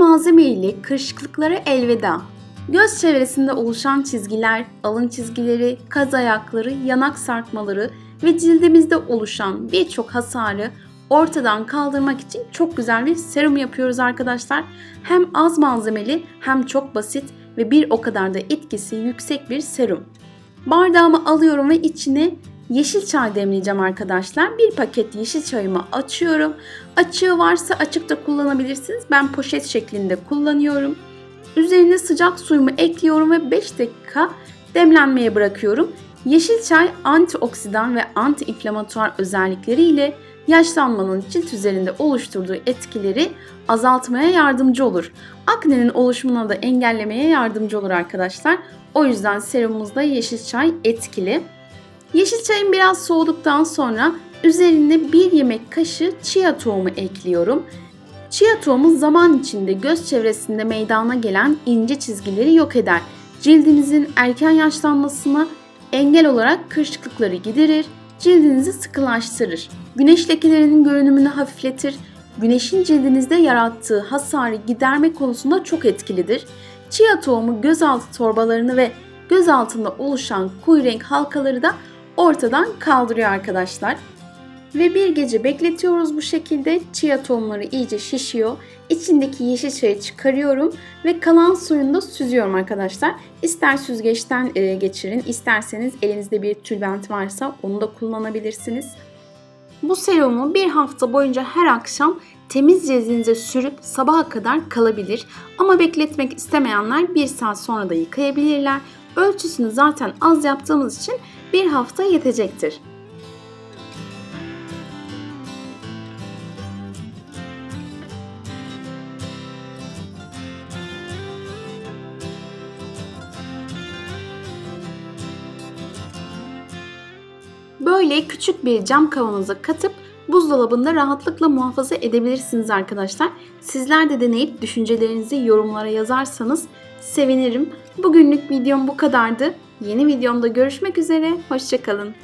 malzeme ile kırışıklıklara elveda. Göz çevresinde oluşan çizgiler, alın çizgileri, kaz ayakları, yanak sarkmaları ve cildimizde oluşan birçok hasarı ortadan kaldırmak için çok güzel bir serum yapıyoruz arkadaşlar. Hem az malzemeli hem çok basit ve bir o kadar da etkisi yüksek bir serum. Bardağımı alıyorum ve içine yeşil çay demleyeceğim arkadaşlar. Bir paket yeşil çayımı açıyorum. Açığı varsa açıkta kullanabilirsiniz. Ben poşet şeklinde kullanıyorum. Üzerine sıcak suyumu ekliyorum ve 5 dakika demlenmeye bırakıyorum. Yeşil çay antioksidan ve antiinflamatuar özellikleriyle yaşlanmanın cilt üzerinde oluşturduğu etkileri azaltmaya yardımcı olur. Aknenin oluşumuna da engellemeye yardımcı olur arkadaşlar. O yüzden serumumuzda yeşil çay etkili. Yeşil çayın biraz soğuduktan sonra üzerine bir yemek kaşığı chia tohumu ekliyorum. Chia tohumu zaman içinde göz çevresinde meydana gelen ince çizgileri yok eder. Cildinizin erken yaşlanmasına engel olarak kırışıklıkları giderir, cildinizi sıkılaştırır. Güneş lekelerinin görünümünü hafifletir, güneşin cildinizde yarattığı hasarı giderme konusunda çok etkilidir. Chia tohumu gözaltı torbalarını ve göz altında oluşan koyu renk halkaları da ortadan kaldırıyor arkadaşlar. Ve bir gece bekletiyoruz bu şekilde. Chia tohumları iyice şişiyor. İçindeki yeşil çayı çıkarıyorum ve kalan suyunu da süzüyorum arkadaşlar. İster süzgeçten e, geçirin, isterseniz elinizde bir tülbent varsa onu da kullanabilirsiniz. Bu serumu bir hafta boyunca her akşam temiz cildinize sürüp sabaha kadar kalabilir. Ama bekletmek istemeyenler bir saat sonra da yıkayabilirler. Ölçüsünü zaten az yaptığımız için bir hafta yetecektir. Böyle küçük bir cam kavanoza katıp buzdolabında rahatlıkla muhafaza edebilirsiniz arkadaşlar. Sizler de deneyip düşüncelerinizi yorumlara yazarsanız sevinirim. Bugünlük videom bu kadardı. Yeni videomda görüşmek üzere. Hoşçakalın.